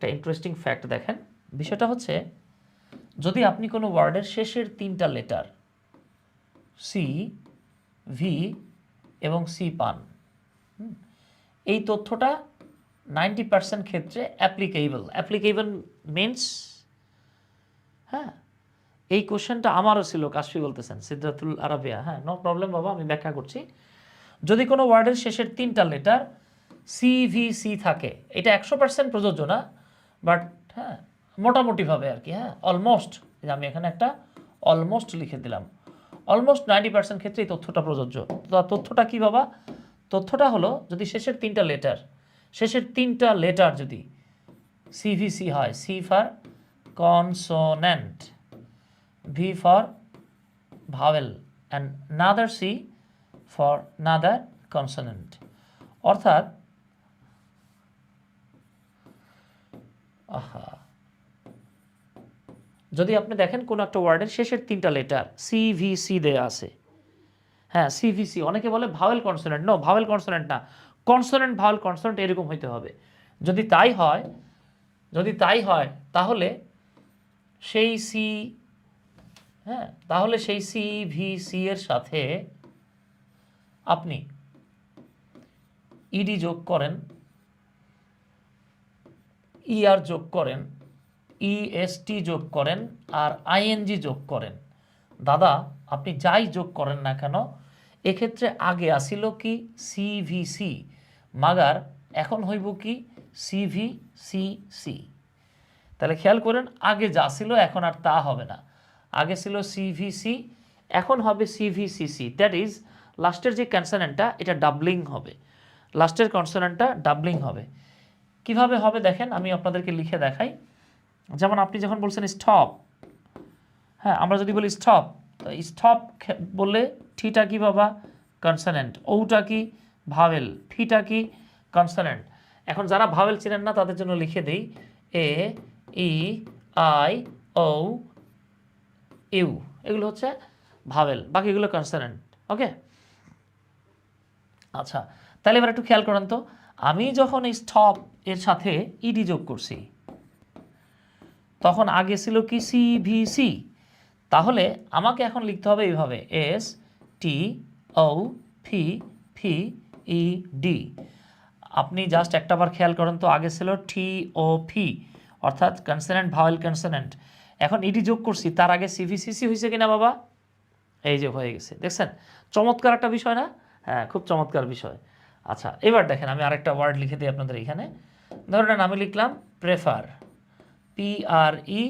একটা interesting fact দেখেন। বিষয়টা হচ্ছে, যদি আপনি কোনো ওয়ার্ডের শেষের তিনটা লেটার সি ভি এবং সি পান এই তথ্যটা নাইনটি পার্সেন্ট ক্ষেত্রে অ্যাপ্লিকেবল অ্যাপ্লিকেবল মিনস হ্যাঁ এই কোশ্চেনটা আমারও ছিল, কাশফি বলতেছেন সিদ্ধাতুল আরাবিয়া। হ্যাঁ নো প্রবলেম বাবা, আমি ব্যাখ্যা করছি। যদি কোনো ওয়ার্ডের শেষের তিনটা লেটার সি ভি সি থাকে, এটা একশো পার্সেন্ট প্রযোজ্য না বাট হ্যাঁ মোটামুটিভাবে আর কি হ্যাঁ অলমোস্ট আমি এখানে একটা অলমোস্ট লিখে দিলাম। অলমোস্ট নাইনটি পার্সেন্ট ক্ষেত্রে এই তথ্যটা প্রযোজ্য। তথ্যটা কি বাবা? তথ্যটা হলো, যদি শেষের তিনটা লেটার শেষের তিনটা লেটার যদি সিভিসি হয় C for consonant V for vowel and another C for another consonant অর্থাৎ আহা। যদি আপনি দেখেন কোনো একটা ওয়ার্ডের শেষের তিনটা লেটার সিভিসি দেয়া আছে। হ্যাঁ সিভিসি অনেকে বলে vowel consonant no vowel consonant না। কনসোনেন্ট ভাওয়েল কনসোনেন্ট এরকম হইতে হবে। যদি তাই হয়, যদি তাই হয়, তাহলে সেই সি হ্যাঁ তাহলে সেই সি ভি সি এর সাথে আপনি ইডি যোগ করেন। ইআর যোগ করেন ইএসটি যোগ করেন আর আইএনজি যোগ করেন। দাদা, আপনি যাই যোগ করেন না কেন, এক্ষেত্রে আগে আসিল কি সিভিসি মাগার এখন হইব কি সিভি সি সি তাহলে খেয়াল করেন, আগে যা ছিল এখন আর তা হবে না। আগে ছিল সিভিসি এখন হবে সিভিসিসি দ্যাট ইজ লাস্টের যে কনসোনেন্টটা এটা ডাবলিং হবে। লাস্টের কনসোনেন্টটা ডাবলিং হবে। কীভাবে হবে দেখেন, আমি আপনাদেরকে লিখে দেখাই। যেমন আপনি যখন বলছেন স্টপ হ্যাঁ আমরা যদি বলি স্টপ তো স্টপ বললে ঠিটা কি বাবা? কনসোনেন্ট ওটা কি? ভাওয়েল ফিটা কি? কনসোনেন্ট এখন যারা ভাওয়েল চিনেন না, তাদের জন্য লিখে দিই এ, ই, আই ও ইউ। এগুলো হচ্ছে ভাওয়েল বাকিগুলো কনসোনেন্ট ওকে আচ্ছা তাহলে এবার একটু খেয়াল করেন তো। আমি যখন এই স্টপ এর সাথে ইডি যোগ করছি, তখন আগে ছিল কি সিভিসি তাহলে আমাকে এখন লিখতে হবে এইভাবে S T O P P E D আপনি জাস্ট একটাবার খেয়াল করেন তো, আগে ছিল টি ও ফি অর্থাৎ কনসোনেন্ট ভাওয়েল কনসোনেন্ট এখন ইডি যোগ করছি, তার আগে সিভিসিসি হয়েছে কিনা বাবা? এই যে হয়ে গেছে, দেখছেন? চমৎকার একটা বিষয় না? হ্যাঁ খুব চমৎকার বিষয়। আচ্ছা এবার দেখেন আমি আরেকটা ওয়ার্ড লিখে দিই আপনাদের এখানে। ধরেন আমি লিখলাম prefer P R E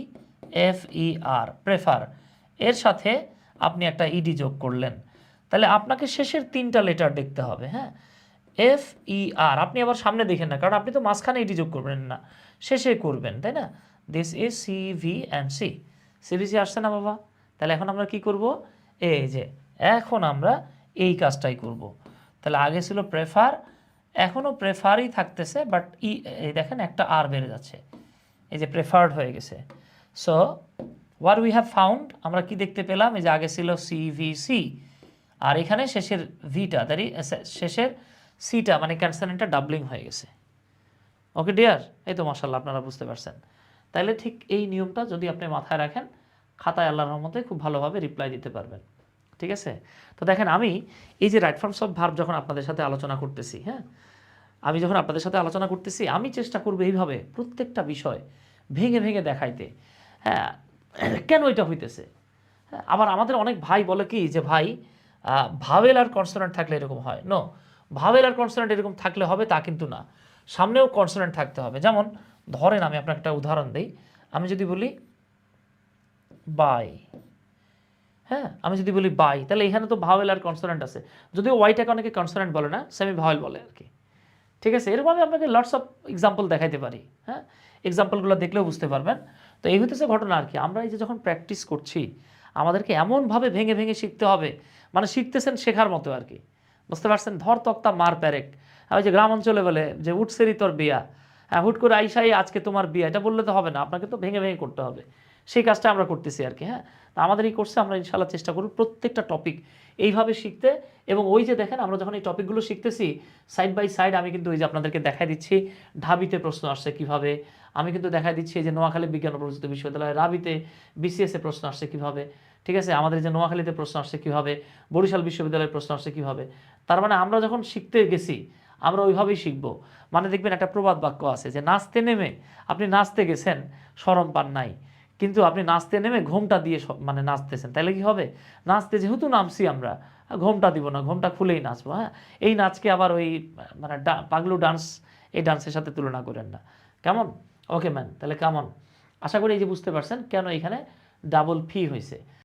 F E R prefer এর সাথে আপনি একটা ইডি যোগ করলেন। তাহলে আপনাকে শেষের তিনটা লেটার দেখতে হবে হ্যাঁ? এফ ই আর আপনি আবার সামনে দেখেন না, কারণ আপনি তো মাঝখানে ইডি যোগ করবেন না। শেষে করবেন, তাই না? This is C V and C CBC আসছে না বাবা? তাহলে এখন আমরা কি করব? এই যে, এখন আমরা এই কাজটাই করব। তাহলে আগে ছিল প্রেফার এখনও প্রেফারই থাকতেছে বাট ই, এই দেখেন একটা আর বেড়ে যাচ্ছে। এই যে প্রেফার্ড হয়ে গেছে। So where we have found আমরা কি দেখতে পেলাম? এই যে আগে ছিল সিভিসি আর এখানে শেষের ভিটা দাঁড়ি শেষের সিটা মানে ক্যান্সারেন্টটা ডাবলিং হয়ে গেছে। ওকে ডিয়ার এই তো মাসাল্লাহ আপনারা বুঝতে পারছেন। তাইলে ঠিক এই নিয়মটা যদি আপনি মাথায় রাখেন, খাতায় আল্লাহর রহমতে খুব ভালোভাবে রিপ্লাই দিতে পারবেন। ঠিক আছে? তো দেখেন আমি এই যে রাইট ফর্মস অফ ভার্ব যখন আপনাদের সাথে আলোচনা করতেছি হ্যাঁ? আমি যখন আপনাদের সাথে আলোচনা করতেছি আমি চেষ্টা করব এইভাবে প্রত্যেকটা বিষয় ভেঙে ভেঙে দেখাইতে। হ্যাঁ কেন এটা হইতেছে? হ্যাঁ, আবার আমাদের অনেক ভাই বলে কি যে ভাই ভাওয়েল আর কনসোনেন্ট থাকলে এরকম হয়। নো ভাওয়েল আর কনসোনেন্ট এরকম থাকলে হবে তা কিন্তু না। সামনেও কনসোনেন্ট থাকতে হবে। যেমন ধরেন আমি আপনাকে একটা উদাহরণ দিই। আমি যদি বলি বাই। হ্যাঁ আমি যদি বলি বাই তাহলে এখানে তো ভাওয়েল আর কনসোনেন্ট আছে। যদিও ওয়াইটাকে অনেকে কনসোনেন্ট বলে না সেমি ভাওয়েল বলে আর কি। ঠিক আছে, এরকম আমি আপনাকে লটস অফ এক্সাম্পল দেখাইতে পারি হ্যাঁ? এক্সাম্পলগুলো দেখলেও বুঝতে পারবেন। তো এই হইতেছে ঘটনা আর কি। আমরা এই যে যখন প্র্যাকটিস করছি, আমাদেরকে এমনভাবে ভেঙে ভেঙে শিখতে হবে মানে শিখতেছেন শেখার মতো আর কি। বুঝতে পারছেন? ধর তক্তা মার প্যারেক। ওই যে গ্রাম অঞ্চলে বলে যে উঠসেরি তোর বিয়া। হ্যাঁ হুট করে আইসাই আজকে তোমার বিয়া। এটা বললে তো হবে না। আপনাকে তো ভেঙে ভেঙে করতে হবে। সেই কাজটা আমরা করতেছি আর কি হ্যাঁ? তা আমাদের এই কোর্সে আমরা ইনশাল্লাহ চেষ্টা করব প্রত্যেকটা টপিক এইভাবে শিখতে এবং ওই যে দেখেন আমরা যখন এই টপিকগুলো শিখতেছি সাইড বাই সাইড আমি কিন্তু ওই যে আপনাদেরকে দেখাই দিচ্ছি, ঢাবিতে প্রশ্ন আসছে কীভাবে, আমি কিন্তু দেখাই দিচ্ছি যে নোয়াখালী বিজ্ঞান প্রযুক্তি বিশ্ববিদ্যালয় রাবিতে বিসিএস প্রশ্ন আসছে কীভাবে, ঠিক আছে? আমাদের যে নোয়াখালীতে প্রশ্ন আসছে কীভাবে, বরিশাল বিশ্ববিদ্যালয়ের প্রশ্ন আসছে কীভাবে, তার মানে আমরা যখন শিখতে গেছি, আমরা ওইভাবেই শিখব। মানে দেখবেন একটা প্রবাদ বাক্য আছে যে, নাচতে নেমে আপনি নাচতে গেছেন সরম পান নাই। কিন্তু আপনি নাচতে নেমে ঘোমটা দিয়ে মানে নাচতেছেন তাহলে কি হবে? নাচতে যেহেতু নামছি আমরা ঘোমটা দিব না, ঘোমটা খুলেই নাচবো হ্যাঁ? এই নাচকে আবার ওই মানে পাগলু ডান্স এই ডান্সের সাথে তুলনা করেন না। কেমন? ওকে ম্যান তাহলে কেমন আশা করি এই যে বুঝতে পারছেন কেন এখানে ডাবল ফি হয়েছে